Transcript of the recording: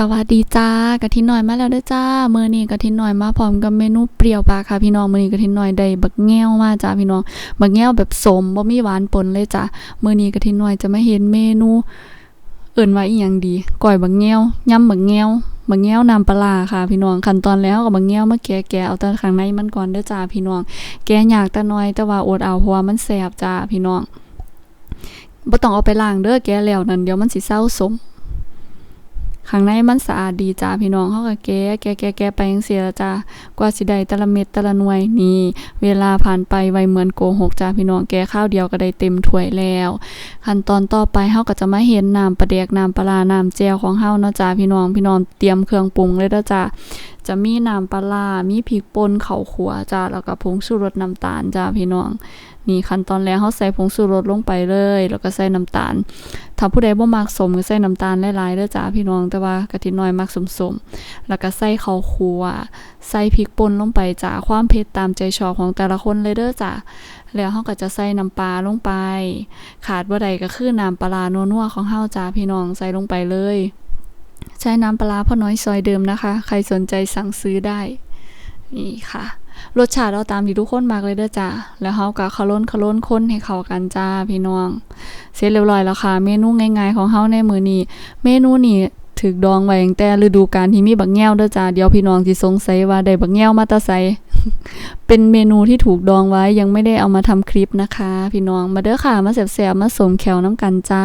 สวัสดีจ้ากะทิหน่อยมาแล้วเด้อจ้าเมื้อนี้กะทิหน่อยมาพร้อมกับเมนูเปรี้ยวปลาค่ะพี่น้องเมื้อนี้กะทิหน่อยได้บักแง้วมาจ้าพี่น้องบักแง้วแบบสมบ่มีหวานปนเลยจ้าเมื้อนี้กะทิหน่อยจะไมาเห็นเมนูเอิ้นว่าอีหยังดีก้อยบักแง้วยำบักแง้วบักแง้วน้ำปลาค่ะพี่น้องขั้นตอนแล้วก็บักแง้วมาแกะแกะเอาแต่ข้างในมันก่อนเด้อจ้าพี่น้องแกะยากแต่น้อยแต่ว่าอดเอาเพราะว่ามันแซ่บจ้าพี่น้องบ่ต้องเอาไปล้างเด้อแกะแล้วนั่นเดี๋ยวมันสิเศร้าสม ข้างในมันสะอาดดีจ้าพี่น้องเขาก็แกะแกะแกะแกะไปจังซี่ละจ้ากว่าสิได้แต่ละเม็ดแต่ละหน่วยนี่ เวลาผ่านไปไวเหมือนโกหกจ้าพี่น้องแกะข้าวเดียวก็ได้เต็มถ้วยแล้ว ขั้นตอนต่อไปเฮาก็จะมาเห็นน้ำปลาแดกน้ำปลาร้าน้ำแจ่วของเฮาเนาะจ้าพี่น้องพี่น้องเตรียมเครื่องปรุงเลยเด้อจ้า จะมีน้ำปลา มีพริกป่นข้าขัวจ้าแล้วก็ผงชูรสน้ำตาลจ้าพี่น้อง นี่ขั้นตอนแรกเฮาใส่ผงชูรสลงไปเลย แล้วก็ใส่น้ำตาล ถ้าผู้ใดบ่มักสมก็ใส่น้ำตาลหลายๆเด้อจ้าพี่น้อง แต่ว่ากะทิน้อยมักสมๆแล้วก็ใส่ข้าวคั่วใส่พริกป่นลงไปจ้าความเผ็ดตามใจชอบของแต่ละคนเลยเด้อจ้าแล้วเฮาก็จะใส่น้ำปลาลงไป ขาดบ่ได้ก็คือน้ำปลาร้านัวๆของเฮาจ้าพี่น้องใส่ลงไปเลย ใช้น้ำปลาพ่อน้อยซอยเดิมนะคะ ใครสนใจสั่งซื้อได้ นี่ค่ะ รสชาติเราตามที่ทุกคนมากเลยเด้อจ้าแล้วเฮาก็คาล้นคาล้นคนให้เข้ากันจ้าพี่น้อง เสร็จเรียบร้อยแล้วค่ะ เมนูง่ายๆของเฮาในมื้อนี้ เมนูนี้ถูกดองไว้ตั้งแต่ฤดูกาลที่มีบักแง้วเด้อจ้าเดี๋ยวพี่น้องสิสงสัยว่าได้บักแง้วมาตาไสเป็นเมนูที่ถูกดองไว้ยังไม่ได้เอามาทำคลิปนะคะ พี่น้องมาเด้อค่ะมาแซ่บๆมาสมแขวน้ำกันจ้า